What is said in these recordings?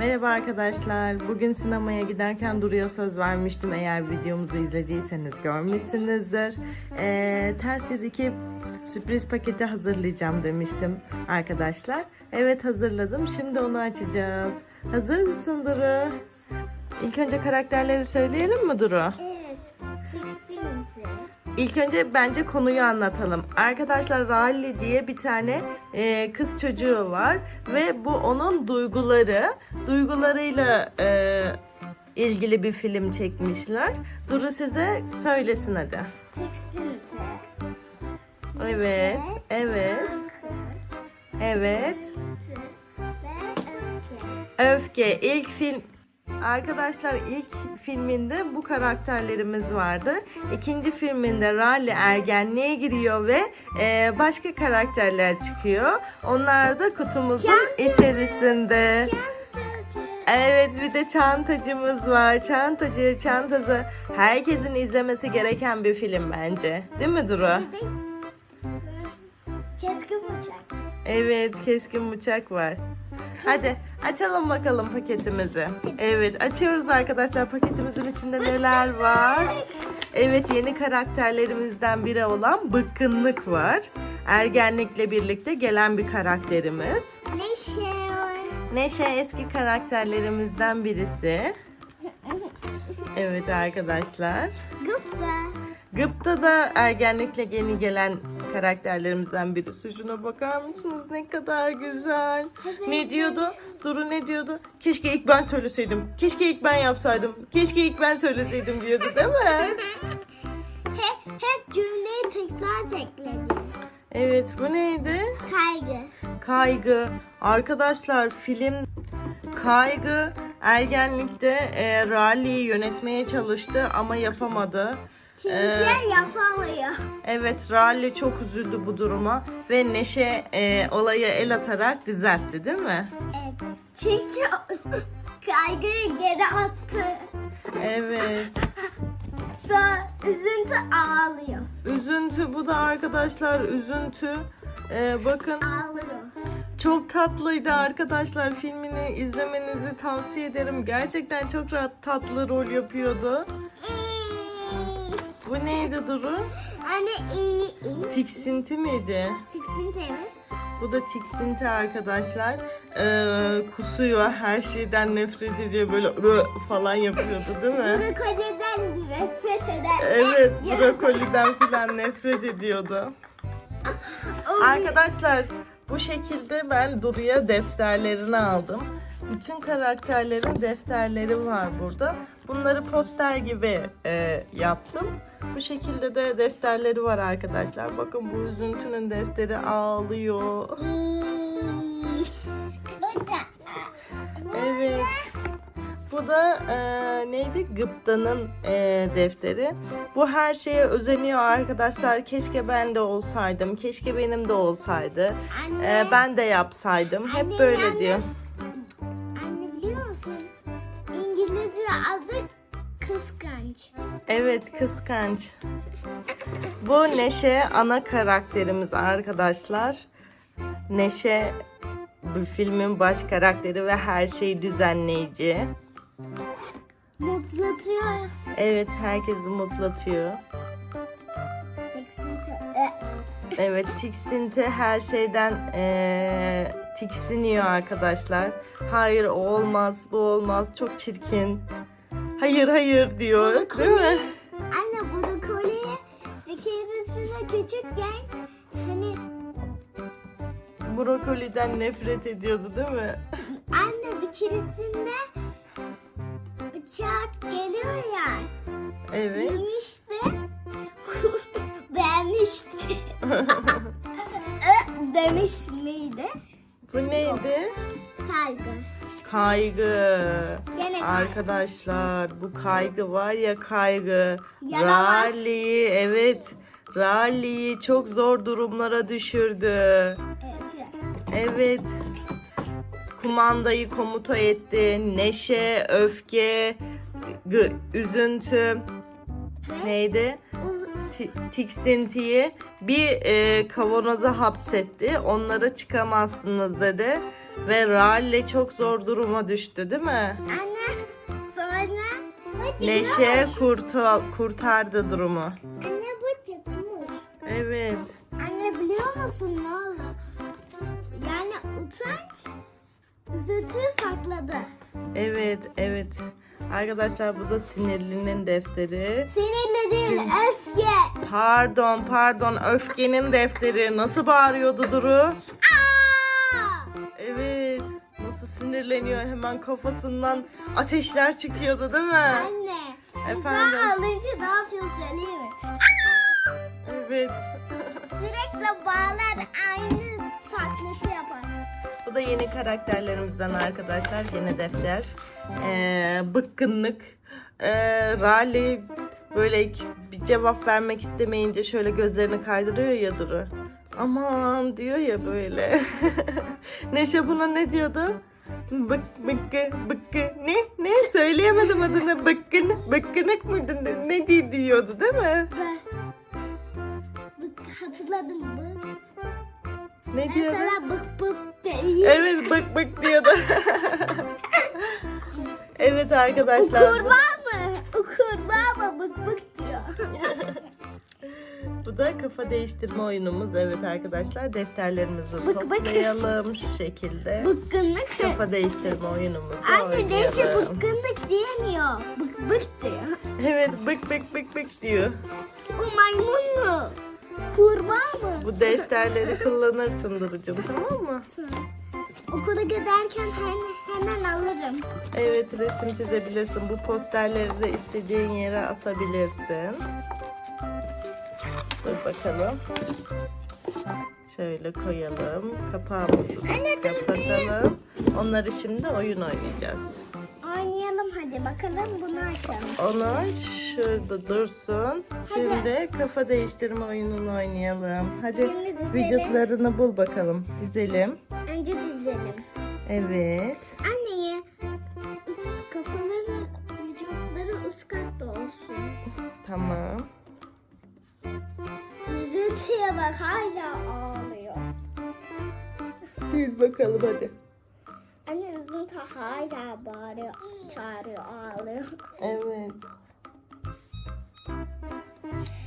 Merhaba arkadaşlar. Bugün sinemaya giderken Duru'ya söz vermiştim. Eğer videomuzu izlediyseniz görmüşsünüzdür. Ee, ters yüz iki sürpriz paketi hazırlayacağım demiştim arkadaşlar. Evet hazırladım. Şimdi onu açacağız. Hazır mısın Duru? İlk önce karakterleri söyleyelim mi Duru? Evet. Tiksinti. İlk önce bence konuyu anlatalım. Arkadaşlar Rally diye bir tane e, kız çocuğu var ve bu onun duyguları. Duygularıyla e, ilgili bir film çekmişler. Duru size söylesin hadi. Tiksinti. Evet, evet, evet. Öfke. Öfke ilk film Arkadaşlar ilk filminde bu karakterlerimiz vardı. İkinci filminde Rally ergenliğe giriyor ve e, başka karakterler çıkıyor. Onlar da kutumuzun Çantacı. içerisinde. Çantacı. Evet bir de çantacımız var. Çantacı, çantası. Herkesin izlemesi gereken bir film bence. Değil mi Duru? Keskin bıçak. Evet, keskin bıçak var. Hadi açalım bakalım paketimizi. Evet, açıyoruz arkadaşlar. Paketimizin içinde neler var? Evet, yeni karakterlerimizden biri olan Bıkkınlık var. Ergenlikle birlikte gelen bir karakterimiz. Neşe var. Neşe eski karakterlerimizden birisi. Evet arkadaşlar. Gıpta. Gıpta da ergenlikle yeni gelen karakterlerimizden birisi. Şuna bakar mısınız ne kadar güzel. Ne diyordu? Duru ne diyordu? Keşke ilk ben söyleseydim. Keşke ilk ben yapsaydım. Keşke ilk ben söyleseydim diyordu değil mi? Hep, hep cümleyi tekrar tekledi. Evet bu neydi? Kaygı. Kaygı. Arkadaşlar film Kaygı ergenlikte e, Rally'yi yönetmeye çalıştı ama yapamadı. Çünkü Ee, yapamıyor. Evet Rally çok üzüldü bu duruma ve Neşe e, olaya el atarak düzeltti değil mi? Evet. Çünkü kaygıyı geri attı. Evet. Sonra üzüntü ağlıyor. Üzüntü bu da arkadaşlar üzüntü. E, bakın Ağlıyor. çok tatlıydı arkadaşlar filmini izlemenizi tavsiye ederim. Gerçekten çok rahat tatlı rol yapıyordu. Bu neydi Duru? Anne iyi iyi. Tiksinti miydi? Tiksinti evet. Bu da tiksinti arkadaşlar. Ee, kusuyor, her şeyden nefret ediyor böyle falan yapıyordu değil mi? Brokoliden nefret eder. Evet, brokoliden falan nefret ediyordu. Arkadaşlar bu şekilde ben Duru'ya defterlerini aldım. Bütün karakterlerin defterleri var burada. Bunları poster gibi e, yaptım. Bu şekilde de defterleri var arkadaşlar. Bakın bu üzüntünün defteri ağlıyor. Evet. Bu da e, neydi? Gıpta'nın e, defteri. Bu her şeye özeniyor arkadaşlar. Keşke ben de olsaydım. Keşke benim de olsaydı. Anne. E, ben de yapsaydım. Hep Anne, böyle yalnız- diyor. Anne biliyor musun? İngilizce adı kıskanç. Evet kıskanç. Bu Neşe ana karakterimiz arkadaşlar. Neşe bu filmin baş karakteri ve her şeyi düzenleyici. Mutlatıyor. Evet herkesi mutlatıyor. Evet tiksinti her şeyden eee, tiksiniyor arkadaşlar. Hayır o olmaz bu olmaz çok çirkin. Hayır hayır diyor değil mi? Anne brokoliye bir keresinde küçükken hani Brokoliden nefret ediyordu değil mi? anne bir keresinde bıçak geliyor ya Evet. yemişti beğenmişti demiş miydi? Bu neydi? Kaygı. Kaygı. Arkadaşlar bu kaygı var ya kaygı. Yaramaz. Rally'yi evet. Rally'yi çok zor durumlara düşürdü. Evet. Kumandayı komuta etti. Neşe, öfke, üzüntü. Neydi? Tiksintiyi bir e, kavanoza hapsetti. Onlara çıkamazsınız dedi. Ve Rale çok zor duruma düştü değil mi? Anne Neşe kurtar, kurtardı durumu. Anne bu çıkmış. Evet. Anne biliyor musun ne oldu? Yani utanç üzüntüyü sakladı. Evet, evet. Arkadaşlar bu da sinirlinin defteri. Sinirle değil öfke. Pardon, pardon. Öfkenin defteri. Nasıl bağırıyordu Duru? Aa! Evet. Nasıl sinirleniyor. Hemen kafasından ateşler çıkıyordu değil mi? Anne. Yapıyorsun söyleyeyim mi? Evet. Sürekli bağlar aynı taklidi yapar. Bu da yeni karakterlerimizden arkadaşlar. Yeni defter. Ee, bıkkınlık. Ee, Raleigh böyle bir cevap vermek istemeyince şöyle gözlerini kaydırıyor ya Duru. Aman diyor ya böyle. Neşe buna ne diyordu? Bık bıkkı bıkkı ne ne söyleyemedim adını bıkkın bıkkınık mıydı ne, ne diye diyordu değil mi? Bık, hatırladım bık. Ne Ben diyordu? sana bık bık dedim. Evet bık bık diyordu. evet arkadaşlar. bu- da kafa değiştirme oyunumuz. Evet arkadaşlar defterlerimizi Bık bık. toplayalım şu şekilde. Bıkkınlık. Kafa değiştirme oyunumuzu Anne Neşe bıkkınlık diyemiyor. Bık bık diyor. Evet bık bık bık bık diyor. Bu maymun mu? Kurbağa mı? Bu defterleri kullanırsın Duru'cum tamam mı? Tamam. Okula giderken hemen alırım. Evet resim çizebilirsin. Bu posterleri de istediğin yere asabilirsin. Bakalım. Şöyle koyalım. Kapağımızı kapatalım. Onları şimdi oyun oynayacağız. Oynayalım hadi bakalım bunu açalım. Onu şurada dursun. Şimdi kafa değiştirme oyununu oynayalım. Hadi Şimdi dizelim. vücutlarını bul bakalım. Dizelim. Önce dizelim. Evet. Anneye kafaları, vücutları üst katta olsun. Tamam. Üzüntüye bak hala ağlıyor. Diz bakalım hadi. Anne üzüntü hala bağırıyor, çağırıyor, ağlıyor. Evet.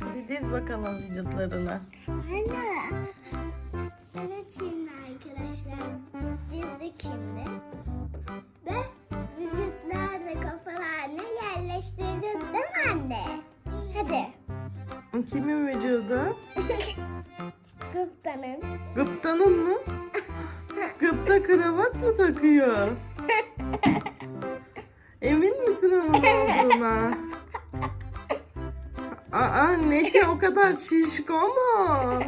Hadi diz bakalım vücutlarına. Anne. Evet şimdi arkadaşlar dizdik şimdi. Kimin vücudu? Kıptanın. Gıptanın mı? Gıpta kravat mı takıyor? Emin misin onun olduğuna? Aa Neşe o kadar şişko mu?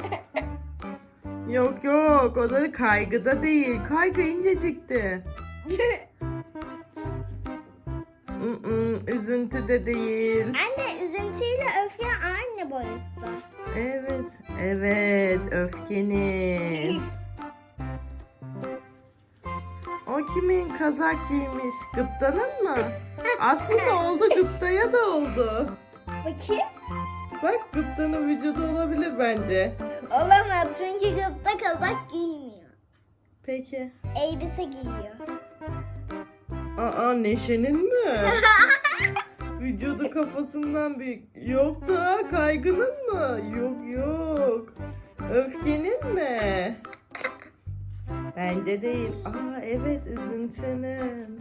Yok yok o da kaygıda değil. Kaygı incecikti. Mm-mm, Üzüntü de değil. Anne üzüntüyle öfke aynı boyutta. Evet, evet öfkenin. O kimin kazak giymiş? Gıptanın mı? Aslında oldu gıptaya da oldu. Bakayım. Bak gıptanın vücudu olabilir bence. Olamaz çünkü gıpta kazak giymiyor. Peki. Elbise giyiyor. Aa Neşe'nin mi? Vücudu kafasından büyük. Yok da kaygının mı? Yok yok. Öfkenin mi? Bence değil. Aa evet üzüntünün.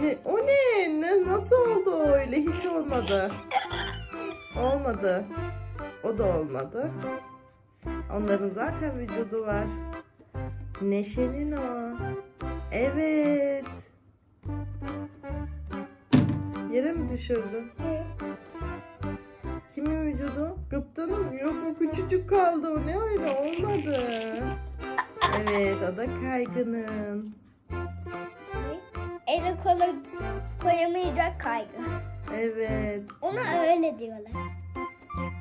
Ne, o ne? ne? Nasıl oldu öyle? Hiç olmadı. Olmadı. O da olmadı. Onların zaten vücudu var. Neşenin o. Evet. Yere mi düşürdü? Kimin vücudu? Gıptanın yok o küçücük kaldı o ne öyle olmadı. Evet o da kaygının. Eli kola koyamayacak kaygı. Evet Ona öyle diyorlar.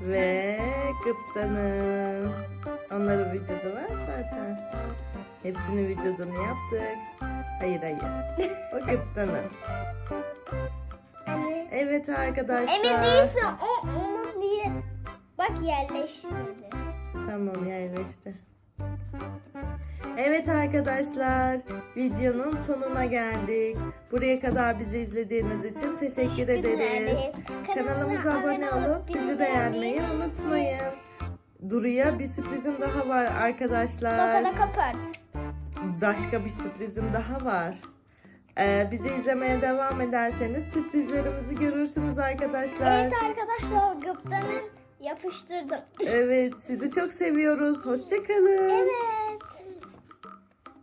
ve gıptanın. Onların vücudu var zaten. Hepsinin vücudunu yaptık. Hayır hayır. O gıptanın. Anne. Evet arkadaşlar. Emin değilsin o onun diye. Bak yerleşmedi. Tamam yerleşti. Evet arkadaşlar, videonun sonuna geldik. Buraya kadar bizi izlediğiniz için teşekkür ederiz. Kanalımıza abone olup bizi beğenmeyi unutmayın. Duru'ya bir sürprizim daha var arkadaşlar. Bakalım kapat. Başka bir sürprizim daha var. Ee, bizi izlemeye devam ederseniz sürprizlerimizi görürsünüz arkadaşlar. Evet arkadaşlar gıptanın yapıştırdım. Evet, sizi çok seviyoruz. Hoşçakalın. Evet.